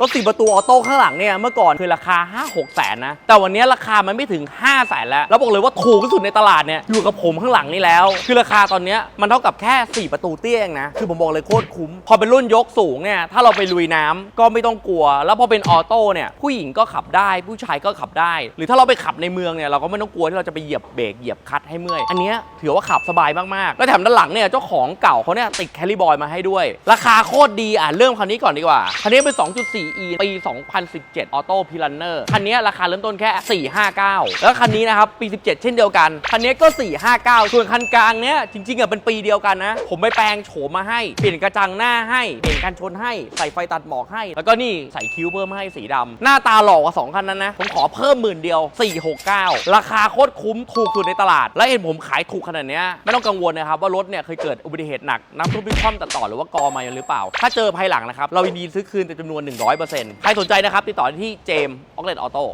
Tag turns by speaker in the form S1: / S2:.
S1: รถสี่ประตูออโต้ข้างหลังเนี่ยเมื่อก่อนคือราคา 5 6แสนนะ แต่วันนี้ราคามันไม่ถึง 5 แสนแล้ว แล้วบอกเลยว่าถูกที่สุดในตลาดเนี่ยอยู่กับผมข้างหลังนี่แล้ว คือราคาตอนนี้มันเท่ากับแค่ 4 ประตูเตี้ยเองนะ คือผมบอกเลยโคตรคุ้ม พอเป็นรุ่นยกสูงเนี่ยถ้าเราไปลุยน้ำก็ไม่ต้องกลัว แล้วพอเป็นออโต้เนี่ยผู้หญิงก็ขับได้ ผู้ชายก็ขับได้ หรือถ้าเราไปขับในเมืองเนี่ยเราก็ไม่ต้องกลัวที่เราจะไปเหยียบเบรกเหยียบคลัตช์ให้เมื่อยอันเนี้ยถือว่าขับสบายมากๆ แล้วแถมด้านหลังเนี่ยเจ้าของเก่าเขาเนี่ยติดแคลิบอยมาให้ด้วย ราคาโคตรดีอะเริ่มคันนี้ก่อนดีกว่าคันนี้เป็น 2.4e ปี 2017ออโต้พิลันเนอร์คันนี้ราคาเริ่มต้นแค่ 459 แล้วคันนี้นะครับปี 17 เช่นเดียวกัน คันนี้ก็ 459 ส่วนคันกลางเนี้ยจริงๆอะเป็นปีเดียวกันนะ ผมไปแปลงโฉมมาให้ เปลี่ยนกระจังหน้าให้ เปลี่ยนกันชนให้ ใส่ไฟตัดหมอกให้ แล้วก็นี่ใส่คิ้วเพิ่มให้สีดำหน้าตาหล่อกว่าสองคันนั้นนะ ผมขอเพิ่มหมื่นเดียว 469 ราคาโคตรคุ้มถูกสุดในตลาด และเห็นผมขายถูกขนาดเนี้ยไม่ต้องกังวลนะครับว่ารถเนี่ยเคยเกิดอุบัติเหตุหนักน้ำท่วมพิคว่ำตัดต่อหรือว่ากอมาหรือเปล่า ถ้าเจอภายหลังนะครับเรายินดีซื้อคืนแต่จำนวน 100ใครสนใจนะครับ ติดต่อได้ที่เจมส์ออกเลตออโต้